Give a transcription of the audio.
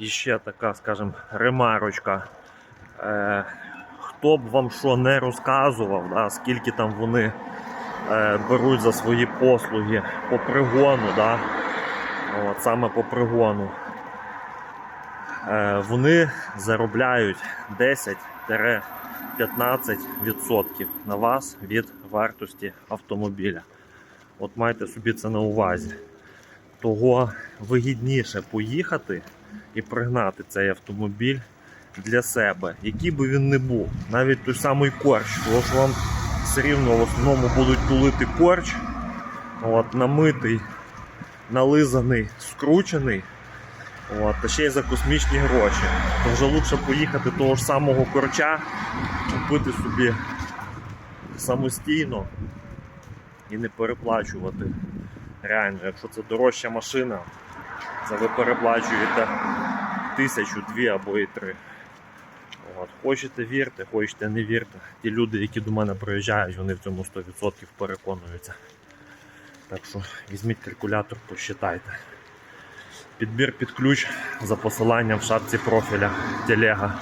І ще така, скажімо, ремарочка. Е, хто б вам що не розказував, да, скільки там вони е, беруть за свої послуги по пригону, да, от, саме по пригону, е, вони заробляють 10-15% на вас від вартості автомобіля. От майте собі це на увазі. Того вигідніше поїхати і пригнати цей автомобіль для себе, який би він не був, навіть той самий корч, тому що вам все рівно в основному будуть тулити корч, от, намитий, нализаний, скручений, от, та ще й за космічні гроші. То вже лучше поїхати того ж самого корча, купити собі самостійно і не переплачувати. Реально, якщо це дорожча машина, це ви переплачуєте тисячу, дві або і три. От. Хочете вірте, хочете не вірте. Ті люди, які до мене приїжджають, вони в цьому 100% переконуються. Так що візьміть калькулятор, посчитайте. Підбір під ключ за посиланням в шапці профіля телега.